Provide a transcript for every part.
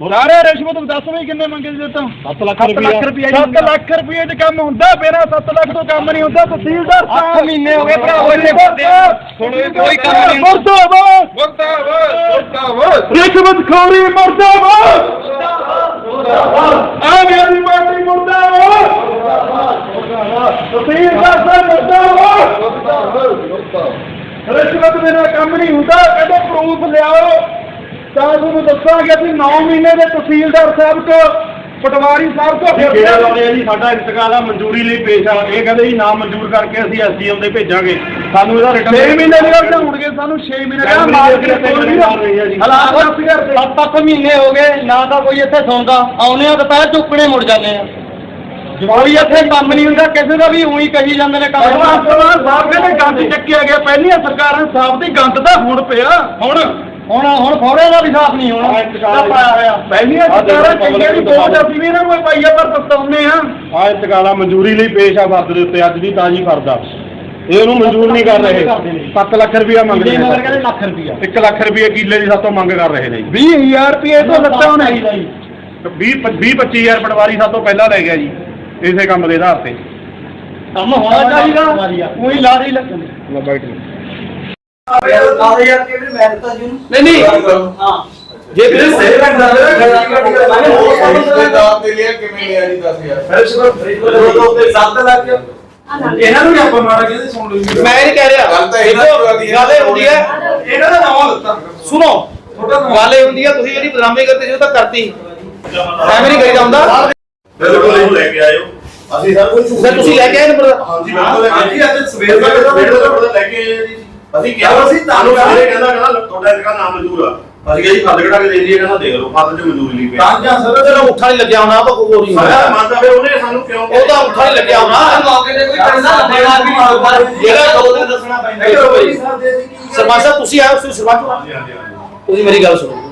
ਸਾਰੇ ਰਿਸ਼ਵਤ ਦੱਸ ਵੀ ਕਿੰਨੇ ਮੰਗੇ ਸੀ ਤੋਂ? 7 ਲੱਖ 7 ਲੱਖ ਰੁਪਏ 7 ਲੱਖ ਰੁਪਏ ਚ ਕੰਮ ਹੁੰਦਾ ਮੇਰਾ 7 ਲੱਖ ਤੋਂ ਕੰਮ ਨਹੀਂ ਹੁੰਦਾ ਤਹਿਸੀਲਦਾਰ ਸਾਹਿਬ। 8 ਮਹੀਨੇ ਹੋ ਗਏ ਭਰਾਵੋ ਇੱਥੇ। ਬੰਦੇ ਸੁਣੋ ਕੋਈ ਕੰਮ ਨਹੀਂ। ਮਰਦਾਬਾਦ। ਮੁਰਦਾਬਾਦ ਮੁਰਦਾਬਾਦ। ਰਿਸ਼ਵਤ ਖੋਰੀ ਮਰਦਾਬਾਦ। ਆ ਮੇਰੀ ਪਾਰਟੀ ਮਰਦਾਬਾਦ। ਤਹਿਸੀਲਦਾਰ ਸਾਹਿਬ ਮਰਦਾਬਾਦ। ਰਿਸ਼ਵਤ ਬਿਨਾ ਕੰਮ ਨਹੀਂ ਹੁੰਦਾ ਕਹਿੰਦੇ ਪ੍ਰੂਫ ਲਿਆਓ। ਤਾਂ ਤੁਹਾਨੂੰ ਦੱਸਾਂਗੇ ਅਸੀਂ 9 ਮਹੀਨੇ ਦੇ ਤਹਿਸੀਲਦਾਰ ਸਾਹਿਬ ਤੋਂ ਪਟਵਾਰੀ ਸਾਹਿਬ ਤੋਂ ਕਿਹੜਾ ਫਿਰ ਲਾਉਂਦੇ ਆ ਜੀ? ਸਾਡਾ ਇੰਤਕਾਲ ਆ ਮਨਜ਼ੂਰੀ ਲਈ ਪੇਸ਼ ਆ। ਇਹ ਕਹਿੰਦੇ ਜੀ ਨਾ ਮਨਜ਼ੂਰ ਕਰਕੇ ਅਸੀਂ ਐਸਡੀਐਮ ਦੇ ਭੇਜਾਂਗੇ। ਸਾਨੂੰ ਇਹਦਾ 6 ਰਿਟਰਨ ਮਹੀਨੇ ਦੇ ਵਿੱਚ ਹੋਣਗੇ ਸਾਨੂੰ 6 ਮਹੀਨੇ ਦਾ ਕੈਮਰੇ ਮਾਰ ਦੇ ਕੇ ਉੱਤੇ ਕੋਈ ਮਾਰ ਰਹੀ ਆ ਜੀ। ਹਾਲਾਤ ਦੱਸ ਹਜ਼ਾਰ ਦੇ। ਸੱਤ ਅੱਠ ਮਹੀਨੇ ਹੋ ਗਏ ਨਾ ਤਾਂ ਕੋਈ ਇੱਥੇ ਸੌਂਦਾ। ਆਉਨੇ ਆ ਦੁਪਹਿਰ ਚੁੱਕਣੇ ਮੁੜ ਜਾਂਦੇ ਆ। ਕੋਈ ਇੱਥੇ ਕੰਮ ਨਹੀਂ ਹੁੰਦਾ ਕਿਸੇ ਦਾ ਵੀ ਉਹੀ ਕਹੀ ਜਾਂਦੇ ਨੇ ਕੰਮ। ਸਾਹਿਬ ਕਹਿੰਦੇ ਗੰਦ ਚੱਕਿਆ ਗਿਆ ਪਹਿਲੀਆਂ ਸਰਕਾਰਾਂ ਸਾਹਿਬ ਦੀ ਗੰਦ ਤਾਂ ਹੁਣ ਪਿਆ। ਹੁਣ ਹੁਣ ਹੁਣ ਫੌੜੇ ਦਾ ਵੀ ਸਾਫ਼ ਨਹੀਂ ਹੋਣਾ। ਤਾਂ ਪਾਇਆ ਹੋਇਆ। ਪਹਿਲੀਆਂ ਸਰਕਾਰਾਂ ਦੀ ਨੂੰ ਬੋਝ ਅਸੀਂ ਵੀ ਇਹਨਾਂ ਨੂੰ ਪਾਈਆ ਪਰ ਦਸਤਾਉਨੇ ਆ। ਆ ਇੰਤਕਾਲ ਮਨਜ਼ੂਰੀ ਲਈ ਪੇਸ਼ ਆ ਫਰਦ ਦੇ ਉੱਤੇ ਅੱਜ ਦੀ ਤਾਜ਼ੀ ਫਰਦ ਆ ਇਹ ਉਹਨੂੰ ਮਨਜ਼ੂਰ ਨਹੀਂ ਕਰ ਰਹੇ। 7 ਲੱਖ ਰੁਪਇਆ ਮੰਗਦੇ ਕਿੰਨੇ ਮਗਰ ਕਹਿੰਦੇ ਨੇ ਲੱਖ ਰੁਪਇਆ। 1 ਲੱਖ ਰੁਪਏ ਕਿੱਲੇ ਦੀ ਸਾਤੋਂ ਮੰਗ ਕਰ ਰਹੇ ਨੇ ਜੀ। 20000 ਰੁਪਏ ਤੋਂ ਲੱਤਾਂ ਹੋਣੇ 20 20 25000 ਪਟਵਾਰੀ ਸਾਤੋਂ ਪਹਿਲਾਂ ਲੈ ਗਿਆ ਜੀ ਇਸੇ ਕੰਮ ਦੇ ਆਧਾਰ ਤੇ। ਕੰਮ ਹੋਣਾ ਚਾਹੀਦਾ। ਉਹੀ ਲਾਰੀ ਲੱਗਣੀ ਨਹੀਂ ਨਹੀਂ। ਹਾਂ ਜੇ ਵੀਰੇ ਸਹੀ ਲੱਗਦਾ ਰਿਸ਼ਤੇਦਾਰ ਤੇ ਲਿਆ ਕਿਵੇਂ ਲਿਆ ਜੀ 10000 ਇਹਨਾਂ ਨੂੰ ਵੀ ਆਪਾਂ ਮਾਰਾ ਕਹਿੰਦੇ ਸੁਣ ਲਈ ਮੈਂ ਇਹ ਕਹਿ ਰਿਹਾ ਗੱਲ ਤਾਂ ਇਹਨਾਂ ਦੀ ਹੈ। ਗੱਲ ਇਹ ਹੁੰਦੀ ਹੈ ਇਹਨਾਂ ਦਾ ਨਾਮ ਦਿੱਤਾ। ਸੁਣੋ ਗੱਲ ਇਹ ਹੁੰਦੀ ਹੈ ਤੁਸੀਂ ਜਿਹੜੀ ਬਦਨਾਮੀ ਕਰਦੇ ਜੋ ਤਾਂ ਕਰਤੀ। ਐਵੇਂ ਨਹੀਂ ਕਰੀਦਾ ਹੁੰਦਾ ਬਿਲਕੁਲ ਇਹਨੂੰ ਲੈ ਕੇ ਆਇਓ। ਅਸੀਂ ਸਰ ਕੋਈ ਫਿਰ ਤੁਸੀਂ ਲੈ ਕੇ ਆਏ ਨੰਬਰ ਹਾਂਜੀ ਬਿਲਕੁਲ ਹਾਂਜੀ ਅੱਜ ਸਵੇਰ ਦਾ ਸਵੇਰ ਦਾ ਪਤਾ ਲੈ ਕੇ ਆਏ ਆ ਜੀ। ਅਸੀਂ ਕਿਹਾ ਅਸੀਂ ਤੁਹਾਨੂੰ ਸਵੇਰੇ ਕਹਿੰਦਾ ਕਹਿੰਦਾ ਤੁਹਾਡਾ ਇਹਦਾ ਨਾਮ ਮਨਜ਼ੂਰ ਆ। ਅਸੀਂ ਕਿਹਾ ਜੀ ਫੱਦ ਕਢਾ ਕੇ ਦੇ ਦਈਏ ਕਹਿੰਦਾ ਦੇਖ ਲਓ ਫੱਦ ਚ ਮਨਜ਼ੂਰੀ ਨਹੀਂ ਪਈ ਤਾਂ ਜਾਂ ਸਰ ਚਲੋ ਉੱਠਾ ਨਹੀਂ ਲੱਗਿਆ ਹੋਣਾ ਆਪਾਂ ਕੋਈ ਨਹੀਂ ਸਾਡਾ ਮੰਨਦਾ ਫਿਰ ਉਹਨੇ ਸਾਨੂੰ ਕਿਉਂ ਉਹ ਤਾਂ ਉੱਠਾ ਨਹੀਂ ਲੱਗਿਆ ਹੋਣਾ। ਜਿਹੜਾ ਦੋ ਦਿਨ ਦੱਸਣਾ ਪੈਂਦਾ ਸਰਪੰਚ ਸਾਹਿਬ ਤੁਸੀਂ ਆਏ ਹੋ ਤੁਸੀਂ ਸਰਪੰਚ ਹੋ? ਹਾਂਜੀ ਹਾਂਜੀ ਹਾਂਜੀ। ਤੁਸੀਂ ਮੇਰੀ ਗੱਲ ਸੁਣੋ।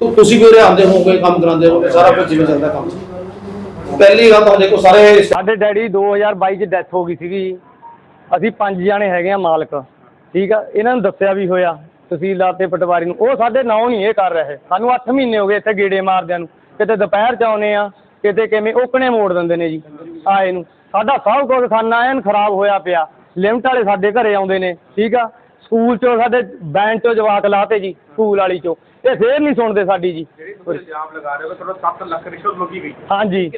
ਤੂੰ ਤੁਸੀਂ ਵੀ ਉਰੇ ਆਉਂਦੇ ਹੋਗੇ ਕੰਮ ਕਰਾਉਂਦੇ ਹੋਗੇ ਸਾਰਾ ਕੁਝ ਜਿਵੇਂ ਚੱਲਦਾ ਕੰਮ। ਪਹਿਲੀ ਗੱਲ ਤਾਂ ਦੇਖੋ ਸਾਰੇ ਸਾਡੇ ਡੈਡੀ 2022 ਚ ਡੈਥ ਹੋ ਗਈ ਸੀਗੀ। ਅਸੀਂ ਪੰਜ ਜਾਣੇ ਹੈਗੇ ਆ ਮਾਲਕ। ਠੀਕ ਆ ਇਹਨਾਂ ਨੂੰ ਦੱਸਿਆ ਵੀ ਹੋਇਆ ਤਹਿਸੀਲਦਾਰ ਤੇ ਪਟਵਾਰੀ ਨੂੰ ਉਹ ਸਾਡੇ ਨਾਂ ਨਹੀਂ ਇਹ ਕਰ ਰਹੇ। ਸਾਨੂੰ 8 ਮਹੀਨੇ ਹੋ ਗਏ ਇੱਥੇ ਗੇੜੇ ਮਾਰਦਿਆਂ ਨੂੰ। ਕਿਤੇ ਦੁਪਹਿਰ ਚ ਆਉਨੇ ਆ ਕਿਤੇ ਕਿਵੇਂ ਓਕਣੇ ਮੋੜ ਦਿੰਦੇ ਨੇ ਜੀ ਆਏ ਨੂੰ। ਸਾਡਾ ਸਭ ਕੁਝ ਖਾਨਾ ਐਨ ਖਰਾਬ ਹੋਇਆ ਪਿਆ। ਲਿਮਟ ਵਾਲੇ ਸਾਡੇ ਘਰੇ ਆਉਂਦੇ ਨੇ ਠੀਕ ਆ। ਸਕੂਲ ਚੋਂ ਸਾਡੇ ਬੈਂਚ ਚੋਂ ਜਵਾਕ ਲਾਤੇ ਜੀ ਸਕੂਲ ਵਾਲੀ ਚੋਂ। ਇਹ ਫੇਰ ਨਹੀਂ ਸੁਣਦੇ ਸਾਡੀ ਜੀ। ਇਲਜ਼ਾਮ ਲਗਾ ਰਹੇ ਹੋ ਕਿ ਤੁਹਾਡਾ 7 ਲੱਖ ਰਿਸ਼ਵਤ ਮੰਗੀ ਗਈ। ਹਾਂਜੀ।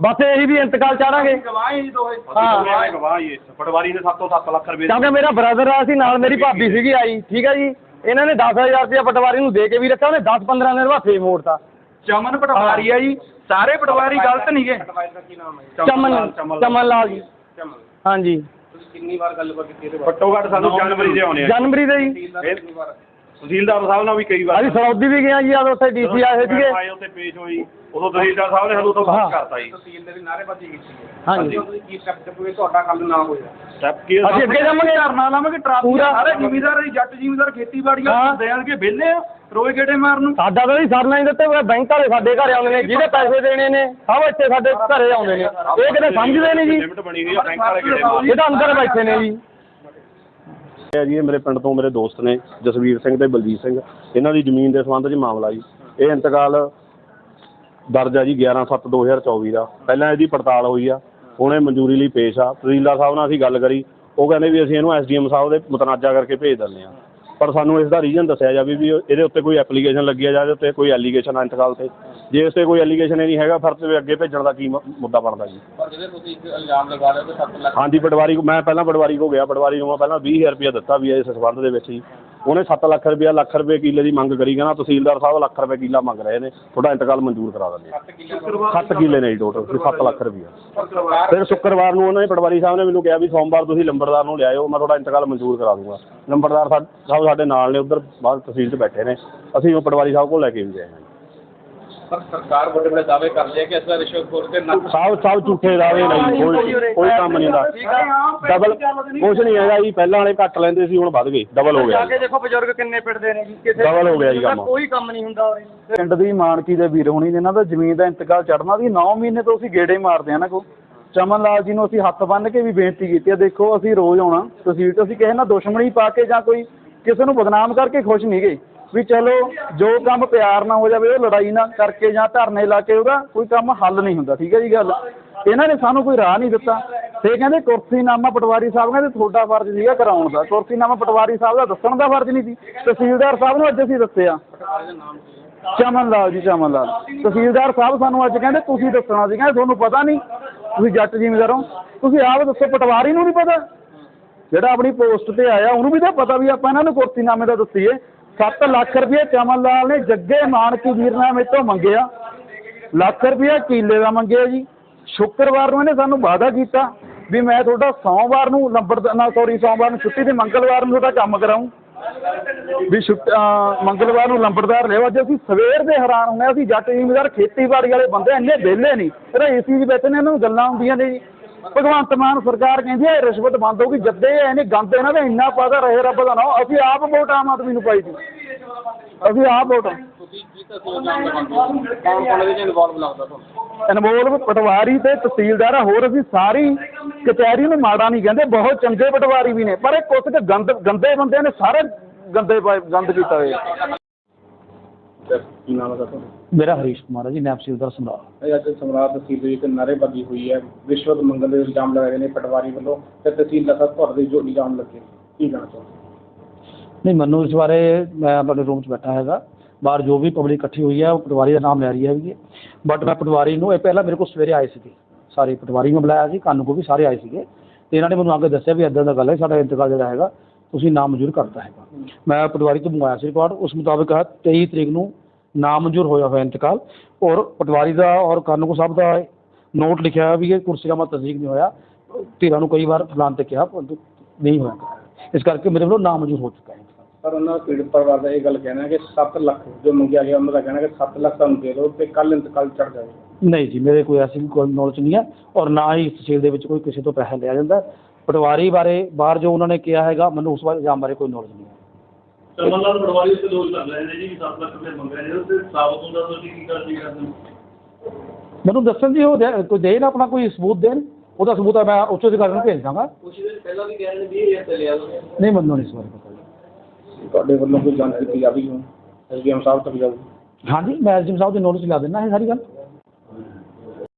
ਬਸ ਇਹੀ ਵੀ ਇੰਤਕਾਲ ਚਾਹਾਂਗੇ। ਗਵਾਹ ਹੀ ਦੋਏ ਹਾਂ। ਗਵਾਹ ਹੀ ਇਸ ਪਟਵਾਰੀ ਨੇ ਸਾਤੋਂ 7 ਲੱਖ ਰੁਪਏ ਕਿਉਂਕਿ ਮੇਰਾ ਬ੍ਰਦਰ ਆ ਸੀ ਨਾਲ ਮੇਰੀ ਭਾਬੀ ਸੀਗੀ ਆਈ। ਠੀਕ ਹੈ ਜੀ। ਇਹਨਾਂ ਨੇ 10000 ਰੁਪਇਆ ਪਟਵਾਰੀ ਨੂੰ ਦੇ ਕੇ ਵੀ ਰੱਖਿਆ ਉਹਨੇ 10-15 ਦਿਨ ਬਾਅਦ ਫੇਰ ਮੋੜਤਾ। ਚਮਨ ਪਟਵਾਰੀ ਆ ਜੀ। ਸਾਰੇ ਪਟਵਾਰੀ ਗਲਤ ਨਹੀਂ ਗਏ ਚਮਨ ਚਮਨ ਲਾਲ ਜੀ। ਹਾਂਜੀ। ਘੱਟੋ ਘੱਟ ਸਾਨੂੰ ਜਨਵਰੀ ਦੇ ਆਉਣੇ ਆ। ਜਨਵਰੀ ਦੇ ਜੀ। ਤਹਿਸੀਲਦਾਰ ਸਾਹਿਬ ਨਾਲ ਵੀ ਕਈ ਵਾਰ ਅਸੀਂ ਸਰੌਦੀ ਵੀ ਗਏ ਆ ਜੀ ਆ ਉੱਥੇ ਡੀਸੀ ਆਏ ਸੀਗੇ। ਆਏ ਉੱਥੇ ਪੇਸ਼ ਹੋਈ ਉਦੋਂ ਤਹਿਸੀਲਦਾਰ ਸਾਹਿਬ ਨੇ ਸਾਨੂੰ ਉੱਥੋਂ ਬਾਹਰ ਕਰਤਾ ਜੀ। ਤਹਿਸੀਲ ਦੇ ਵੀ ਨਾਅਰੇਬਾਜ਼ੀ ਕੀਤੀ ਹੈ। ਹਾਂਜੀ। ਤੁਸੀਂ ਕੀ ਸਟੈਪ ਚੱਕੋਗੇ ਤੁਹਾਡਾ ਕੰਮ ਨਾ ਹੋਇਆ? ਸਟੈਪ ਕੀ ਅਸੀਂ ਅੱਗੇ ਜਾਵਾਂਗੇ। ਧਰਨਾ ਲਾਵਾਂਗੇ ਟਰਾਫੀ ਪੂਰਾ। ਸਾਰੇ ਜ਼ਿਮੀਦਾਰ ਜੱਟ ਜ਼ਿਮੀਦਾਰ ਖੇਤੀਬਾੜੀਆਂ ਹਾਂ। ਦੇਣ ਕੇ ਵਿਹਲੇ ਆ ਰੋਏ ਗੇੜੇ ਮਾਰਨ ਨੂੰ। ਸਾਡਾ ਤਾਂ ਜੀ ਸਰਨਾ ਹੀ ਦਿੱਤੇ ਹੋਏ ਬੈਂਕ ਵਾਲੇ ਸਾਡੇ ਘਰੇ ਆਉਂਦੇ ਨੇ ਜਿਹਦੇ ਪੈਸੇ ਦੇਣੇ ਨੇ ਸਭ ਇੱਥੇ ਸਾਡੇ ਘਰੇ ਆਉਂਦੇ ਨੇ। ਇਹ ਕਿਤੇ ਸਮਝਦੇ ਨੇ ਜੀ। ਲਿਮਟ ਬਣੀ ਹੋਈ ਆ ਬੈਂਕ ਵਾਲੇ ਮਾਰ ਇਹ ਤਾਂ ਅੰਦਰ ਬੈਠੇ ਨੇ ਜੀ। ਹੈ ਜੀ, ਇਹ ਮੇਰੇ ਪਿੰਡ ਤੋਂ ਮੇਰੇ ਦੋਸਤ ਨੇ, ਜਸਵੀਰ ਸਿੰਘ ਤੇ ਬਲਜੀਤ ਸਿੰਘ। ਇਹਨਾਂ ਦੀ ਜ਼ਮੀਨ ਦੇ ਸੰਬੰਧ 'ਚ ਮਾਮਲਾ ਜੀ। ਇਹ ਇੰਤਕਾਲ ਦਰਜ ਆ ਜੀ 11/7/2024 ਦਾ ਪਹਿਲਾਂ ਇਹਦੀ ਪੜਤਾਲ ਹੋਈ ਆ, ਹੁਣ ਇਹ ਮਨਜ਼ੂਰੀ ਲਈ ਪੇਸ਼ ਆ। ਤਹਿਸੀਲਦਾਰ ਸਾਹਿਬ ਨਾਲ ਅਸੀਂ ਗੱਲ ਕਰੀ। ਉਹ ਕਹਿੰਦੇ ਵੀ ਅਸੀਂ ਇਹਨੂੰ ਐਸਡੀਐਮ ਸਾਹਿਬ ਦੇ ਮੁਤਨਾਜ਼ਾ ਕਰਕੇ ਭੇਜ ਦਿੰਦੇ ਆ ਪਰ ਸਾਨੂੰ ਇਸ ਦਾ ਰੀਜ਼ਨ ਦੱਸਿਆ ਜਾਵੇ ਵੀ ਇਹਦੇ ਉੱਤੇ ਕੋਈ ਐਪਲੀਕੇਸ਼ਨ ਲੱਗੀ ਆ ਜਾਂ ਇਹਦੇ ਉੱਤੇ ਕੋਈ ਐਲੀਗੇਸ਼ਨ ਆ ਇੰਤਕਾਲ ਤੇ। ਜੇ ਇਸ ਤੇ ਕੋਈ ਐਲੀਗੇਸ਼ਨ ਹੀ ਨਹੀਂ ਹੈਗਾ ਫਿਰ ਤੇ ਅੱਗੇ ਭੇਜਣ ਦਾ ਕੀ ਮ- ਮੁੱਦਾ ਬਣਦਾ ਜੀ? ਪਰ ਜਿਹੜੇ ਤੁਸੀਂ ਇਲਜ਼ਾਮ ਲਗਾ ਰਹੇ ਹੋ ਕਿ 7 ਲੱਖ ਹਾਂਜੀ ਪਟਵਾਰੀ ਕੋ ਮੈਂ ਪਹਿਲਾਂ ਪਟਵਾਰੀ ਕੋ ਗਿਆ ਪਟਵਾਰੀ ਨੂੰ ਮੈਂ ਪਹਿਲਾਂ 20000 ਰੁਪਇਆ ਦਿੱਤਾ ਵੀ ਇਸ ਸੰਬੰਧ ਦੇ ਵਿੱਚ ਹੀ ਉਹਨੇ 7 ਲੱਖ ਰੁਪਇਆ ਲੱਖ ਰੁਪਏ ਕਿੱਲੇ ਦੀ ਮੰਗ ਕਰੀ ਕਹਿੰਦਾ ਤਹਿਸੀਲਦਾਰ ਸਾਹਿਬ ਲੱਖ ਰੁਪਏ ਕਿੱਲਾ ਮੰਗ ਰਹੇ ਨੇ ਤੁਹਾਡਾ ਇੰਤਕਾਲ ਮਨਜ਼ੂਰ ਕਰਾ ਦਿੰਦੇ ਆ। 7 ਕਿੱਲੇ ਨੇ ਜੀ ਟੋਟਲ 7 ਲੱਖ ਰੁਪਇਆ। ਫਿਰ ਸ਼ੁੱਕਰਵਾਰ ਨੂੰ ਉਹਨਾਂ ਨੇ ਪਟਵਾਰੀ ਸਾਹਿਬ ਨੇ ਮੈਨੂੰ ਕਿਹਾ ਵੀ ਸੋਮਵਾਰ ਤੁਸੀਂ ਲੰਬੜਦਾਰ ਨੂੰ ਲਿਆਇਓ ਮੈਂ ਤੁਹਾਡਾ ਇੰਤਕਾਲ ਮਨਜ਼ੂਰ ਕਰਾ ਦੂੰਗਾ। ਲੰਬੜਦਾਰ ਸਾਹਿਬ ਸਾਹਿਬ ਸਾਡੇ ਨਾਲ ਨੇ ਉੱਧਰ ਬਾਹਰ ਤਹਿਸੀਲ 'ਚ ਬੈਠੇ ਨੇ। ਅਸੀਂ ਉਹ ਪਟਵਾਰੀ ਸਾਹਿਬ ਕੋਲ ਲੈ ਕੇ ਵੀ ਗਏ ਹਾਂ ਪਰ ਸਰਕਾਰ ਵੱਡੇ ਵੱਡੇ ਦਾਅਵੇ ਕਰਦੀ ਹੈ ਕਿ ਅਸਲਾ ਰਿਸ਼ਵਤਖੋਰ ਤੇ ਨਾ ਸਭ ਸਭ ਝੂਠੇ ਦਾਅਵੇ ਨਹੀਂ ਕੋਈ ਕੋਈ ਕੰਮ ਨਹੀਂ ਹੁੰਦਾ। ਡਬਲ ਕੁਛ ਨਹੀਂ ਹੈਗਾ ਜੀ ਪਹਿਲਾਂ ਵਾਲੇ ਘੱਟ ਲੈਂਦੇ ਸੀ ਹੁਣ ਵੱਧ ਗਏ ਡਬਲ ਹੋ ਗਿਆ ਜਾ ਕੇ ਦੇਖੋ ਬਜ਼ੁਰਗ ਕਿੰਨੇ ਪਿੱਟਦੇ ਨੇ ਜੀ ਕਿਸੇ Double ਹੋ ਗਿਆ ਜੀ ਕੰਮ। ਕੋਈ ਕੰਮ ਨਹੀਂ ਹੁੰਦਾ ਉਰੇ। ਪਿੰਡ ਦੀ ਮਾਨਕੀ ਦੇ ਵੀਰ ਹੋਣੀ ਨੇ ਇਹਨਾਂ ਦਾ ਜ਼ਮੀਨ ਦਾ ਇੰਤਕਾਲ ਚੜਨਾ ਸੀ 9 ਮਹੀਨੇ ਤੋਂ ਅਸੀਂ ਗੇੜੇ ਮਾਰਦੇ ਆ ਨਾ ਕੋ ਚਮਨ ਲਾਲ ਜੀ ਨੂੰ ਅਸੀਂ ਹੱਥ ਬੰਨ੍ਹ ਕੇ ਵੀ ਬੇਨਤੀ ਕੀਤੀ ਹੈ ਦੇਖੋ ਅਸੀਂ ਰੋਜ਼ ਆਉਣਾ ਤਸਵੀਰ ਤੋਂ ਅਸੀਂ ਕਿਸੇ ਨਾਲ ਦੁਸ਼ਮਣੀ ਪਾ ਕੇ ਜਾਂ ਕੋਈ ਕਿਸੇ ਨੂੰ ਬਦਨਾਮ ਕਰਕੇ ਖੁਸ਼ ਨਹੀਂ ਗਏ। ਵੀ ਚਲੋ, ਜੋ ਕੰਮ ਪਿਆਰ ਨਾਲ ਹੋ ਜਾਵੇ, ਉਹ ਲੜਾਈ ਨਾਲ ਕਰਕੇ ਜਾਂ ਧਰਨੇ ਲਾ ਕੇ ਉਹਦਾ ਕੋਈ ਕੰਮ ਹੱਲ ਨਹੀਂ ਹੁੰਦਾ, ਠੀਕ ਹੈ ਜੀ ਗੱਲ? ਇਹਨਾਂ ਨੇ ਸਾਨੂੰ ਕੋਈ ਰਾਹ ਨਹੀਂ ਦਿੱਤਾ। ਤੇ ਕਹਿੰਦੇ ਕੁਰਸੀਨਾਮਾ ਪਟਵਾਰੀ ਸਾਹਿਬ, ਕਹਿੰਦੇ ਤੁਹਾਡਾ ਫਰਜ਼ ਸੀਗਾ ਕਰਾਉਣ ਦਾ। ਕੁਰਸੀਨਾਮਾ ਪਟਵਾਰੀ ਸਾਹਿਬ ਦਾ ਦੱਸਣ ਦਾ ਫਰਜ਼ ਨਹੀਂ ਸੀ। ਤਹਿਸੀਲਦਾਰ ਸਾਹਿਬ ਨੂੰ ਅੱਜ ਅਸੀਂ ਦੱਸਿਆ। ਚਮਨ ਲਾਲ ਜੀ ਚਮਨ ਲਾਲ ਤਹਿਸੀਲਦਾਰ ਸਾਹਿਬ ਸਾਨੂੰ ਅੱਜ ਕਹਿੰਦੇ, ਤੁਸੀਂ ਦੱਸਣਾ ਸੀ। ਕਹਿੰਦੇ, ਤੁਹਾਨੂੰ ਪਤਾ ਨਹੀਂ। ਤੁਸੀਂ ਜੱਟ ਜ਼ਿਮੀਂਦਾਰ ਹੋ। ਤੁਸੀਂ ਆਪ ਦੱਸੋ, ਪਟਵਾਰੀ ਨੂੰ ਨਹੀਂ ਪਤਾ? ਜਿਹੜਾ ਆਪਣੀ ਪੋਸਟ ਤੇ ਆਇਆ, ਉਹਨੂੰ ਵੀ ਤਾਂ ਪਤਾ ਵੀ ਆਪਾਂ ਇਹਨਾਂ ਨੂੰ ਕੁਰਸੀਨਾਮੇ ਦਾ ਦੱਸੀਏ। 7 ਲੱਖ ਰੁਪਏ ਚਮਨ ਲਾਲ ਨੇ ਜੱਗੇ ਮਾਨਕੀ ਵੀਰਨਾਮੇ ਤੋਂ ਮੰਗਿਆ। ਲੱਖ ਰੁਪਏ ਕੀਲੇ ਦਾ ਮੰਗਿਆ ਜੀ। ਸ਼ੁੱਕਰਵਾਰ ਨੂੰ ਇਹਨੇ ਸਾਨੂੰ ਵਾਅਦਾ ਕੀਤਾ ਵੀ ਮੈਂ ਤੁਹਾਡਾ ਸੋਮਵਾਰ ਨੂੰ ਨੰਬਰ ਨਾ ਸੌਰੀ ਸੋਮਵਾਰ ਨੂੰ ਛੁੱਟੀ ਤੇ ਮੰਗਲਵਾਰ ਨੂੰ ਤੁਹਾਡਾ ਕੰਮ ਕਰਾਉਂ ਵੀ ਛੁੱਟ ਮੰਗਲਵਾਰ ਨੂੰ ਲੰਬੜਦਾਰ ਲਿਓ ਅੱਜ ਅਸੀਂ ਸਵੇਰ ਦੇ ਹੈਰਾਨ ਹੁੰਦੇ ਹਾਂ। ਅਸੀਂ ਜੱਟ ਜਿਮੀਦਾਰ, ਖੇਤੀਬਾੜੀ ਵਾਲੇ ਬੰਦੇ ਇੰਨੇ ਵਿਹਲੇ ਨਹੀਂ। ਇਹਦਾ ਏਸੀ 'ਚ ਵਿੱਚ ਨੇ, ਇਹਨਾਂ ਨੂੰ ਗੱਲਾਂ ਹੁੰਦੀਆਂ ਨੇ ਜੀ। ਭਗਵੰਤ ਮਾਨ ਸਰਕਾਰ ਕਹਿੰਦੀ ਹੈ ਰਿਸ਼ਵਤ ਬੰਦ ਹੋਊਗੀ, ਜੱਦੇ ਇਹਨੇ ਗੰਦ, ਇਹਨਾਂ ਦਾ ਇੰਨਾ ਪਾਦਾ ਰਹੇ ਰੱਬ ਦਾ ਨਾਮ ਅਸੀਂ ਆਪ ਵੋਟ ਆਮ ਆਦਮੀ ਨੂੰ ਪਾਈ ਸੀ। ਅਸੀਂ ਆਪ ਵੋਟ ਇਨਵੋਲਵ ਪਟਵਾਰੀ ਤੇ ਤਹਿਸੀਲਦਾਰ ਹੋਰ ਅਸੀਂ ਸਾਰੀ ਕਚਹਿਰੀ ਨੂੰ ਮਾੜਾ ਨਹੀਂ ਕਹਿੰਦੇ, ਬਹੁਤ ਚੰਗੇ ਪਟਵਾਰੀ ਵੀ ਨੇ, ਪਰ ਇਹ ਕੁਝ ਗੰਦ, ਗੰਦੇ ਬੰਦਿਆਂ ਨੇ ਸਾਰੇ ਗੰਦੇ ਪਾਏ- ਗੰਦ ਕੀਤਾ ਹੋਇਆ। ਕੀ ਨਾਮ ਹੈ ਤੁਹਾਡਾ? ਮੇਰਾ ਹਰੀਸ਼ ਕੁਮਾਰ ਹੈ ਜੀ ਨੈਬ ਤਹਿਸੀਲਦਾਰ ਸਮਰਾਟ ਇਹ ਅੱਜ ਸਮਰਾਟ ਤਹਿਸੀਲ ਦੇ ਵਿੱਚ ਨਾਅਰੇਬਾਜ਼ੀ ਹੋਈ ਹੈ। ਰਿਸ਼ਵਤ ਮੰਗਣ ਦੇ ਇਲਜ਼ਾਮ ਲਗਾਏ ਗਏ ਨੇ ਪਟਵਾਰੀ ਵੱਲੋਂ ਤੇ ਤਹਿਸੀਲਦਾਰ ਸਾਹਿਬ ਤੁਹਾਡੇ ਜੋ ਇਲਜ਼ਾਮ ਲੱਗੇ ਕੀ ਕਹਿਣਾ ਚਾਹੁੰਦੇ ਨਹੀਂ ਮੈਨੂੰ ਇਸ ਬਾਰੇ ਮੈਂ ਆਪਣੇ ਰੂਮ 'ਚ ਬੈਠਾ ਹੈਗਾ। ਬਾਹਰ ਜੋ ਵੀ ਪਬਲਿਕ ਇਕੱਠੀ ਹੋਈ ਹੈ ਉਹ ਪਟਵਾਰੀ ਦਾ ਨਾਮ ਲੈ ਰਹੀ ਹੈਗੀ ਬਟ ਮੈਂ ਪਟਵਾਰੀ ਨੂੰ ਇਹ ਪਹਿਲਾਂ ਮੇਰੇ ਕੋਲ ਸਵੇਰੇ ਆਏ ਸੀਗੇ। ਸਾਰੇ ਪਟਵਾਰੀ ਨੂੰ ਬੁਲਾਇਆ ਸੀ ਕਾਨੂੰ ਕੋ ਵੀ ਸਾਰੇ ਆਏ ਸੀਗੇ। ਤੇ ਇਹਨਾਂ ਨੇ ਮੈਨੂੰ ਅੱਗੇ ਦੱਸਿਆ ਵੀ ਇਦਾਂ ਦਾ ਗੱਲ ਹੈ ਸਾਡਾ ਇੰਤਕਾਲ ਜਿਹੜਾ ਹੈਗਾ ਤੁਸੀਂ ਨਾਮਨਜ਼ੂਰ ਕਰਤਾ ਹੈਗਾ। ਮੈਂ ਪਟਵਾਰੀ ਤੋਂ ਮੰਗਵਾਇਆ ਸੀ ਰਿਪੋਰਟ ਉਸ ਮੁਤਾਬਕ ਹੈ 23 ਤਰੀਕ ਨੂੰ ਨਾਮਨਜ਼ੂਰ ਹੋਇਆ ਹੋਇਆ ਇੰਤਕਾਲ। ਔਰ ਪਟਵਾਰੀ ਦਾ ਔਰ ਕਾਨੂੰਗੋ ਸਾਹਿਬ ਦਾ ਨੋਟ ਲਿਖਿਆ ਹੋਇਆ ਵੀ ਇਹ ਕੁਰਸੀਨਾਮਾ ਤਸਦੀਕ ਨਹੀਂ ਹੋਇਆ। ਧੀਰਾਂ ਨੂੰ ਕਈ ਵਾਰ ਫਲਾਣ ਤੇ ਕਿਹਾ ਪਰੰਤੂ ਨਹੀਂ ਹੋਇਆ। ਇਸ ਕਰਕੇ ਮੇਰੇ ਵੱਲੋਂ ਨਾਮਨਜ਼ੂਰ ਹੋ ਚੁੱਕਾ ਹੈ। ਪਰ ਉਹਨਾਂ ਪੀੜਤ ਪਰਿਵਾਰ ਦਾ ਇਹ ਗੱਲ ਕਹਿਣਾ ਕਿ 7 ਲੱਖ ਜੋ ਮੰਗਿਆ ਗਿਆ ਉਹਨਾਂ ਦਾ ਕਹਿਣਾ ਕਿ 7 ਲੱਖ ਤੁਹਾਨੂੰ ਦੇ ਦਿਓ ਤੇ ਕੱਲ ਇੰਤਕਾਲ ਚੜ ਜਾਵੇ ਨਹੀਂ ਜੀ ਮੇਰੇ ਕੋਈ ਐਸੀ ਕੋਈ ਨੌਲੇਜ ਨਹੀਂ ਹੈ ਔਰ ਨਾ ਹੀ ਇਸ ਦੇ ਵਿੱਚ ਕੋਈ ਕਿਸੇ ਤੋਂ ਪੈਸਾ ਲਿਆ ਜਾਂਦਾ। ਪਟਵਾਰੀ ਬਾਰੇ ਬਾਹਰ ਜੋ ਉਹਨਾਂ ਨੇ ਕਿਹਾ ਹੈਗਾ ਮੈਨੂੰ ਉਸ ਬਾਰੇ ਇਲਜ਼ਾਮ ਬਾਰੇ ਕੋਈ ਨੌਲੇਜ ਨਹੀਂ ਹੈ। ਚਮਨ ਲਾਲ ਪਟਵਾਰੀ ਉੱਤੇ ਦੋਸ਼ ਲੱਗ ਰਹੇ ਨੇ ਜੀ 7 ਲੱਖ ਰੁਪਏ ਮੰਗ ਰਹੇ ਨੇ ਤੇ ਸਾਬਤ ਹੁੰਦਾ ਤੁਸੀਂ ਕੀ ਕਰਦੇ ਕਰਦੇ ਮੈਨੂੰ ਦੱਸਣ ਜੀ ਉਹ ਦੇ- ਕੋਈ ਦੇਣ ਆਪਣਾ ਕੋਈ ਸਬੂਤ ਦੇਣ? ਉਹਦਾ ਸਬੂਤ ਮੈਂ ਉੱਚ ਅਧਿਕਾਰੀ ਨੂੰ ਭੇਜ ਦਾਂਗਾ। ਕੁਛ ਦਿਨ ਪਹਿਲਾਂ ਵੀ ਕਹਿ ਰਹੇ ਨੇ 20000 ਤੇ ਲਿਆ ਨਹੀਂ ਮੈਨੂੰ ਨਹੀਂ ਇਸ ਬਾਰੇ ਪਤਾ ਜੀ। ਤੁਹਾਡੇ ਵੱਲੋਂ ਕੋਈ ਜਾਂਚ ਕੀਤੀ ਜਾਵੇਗੀ ਹੁਣ? ਐਸਡੀਐਮ ਸਾਹਿਬ ਤੱਕ ਜਾਊਗੀ। ਹਾਂਜੀ ਮੈਂ ਐਸਡੀਐਮ ਸਾਹਿਬ ਦੀ ਨੋਟਿਸ ਲਾ ਦਿੰਦਾ ਇਹ ਸਾਰੀ ਗੱਲ।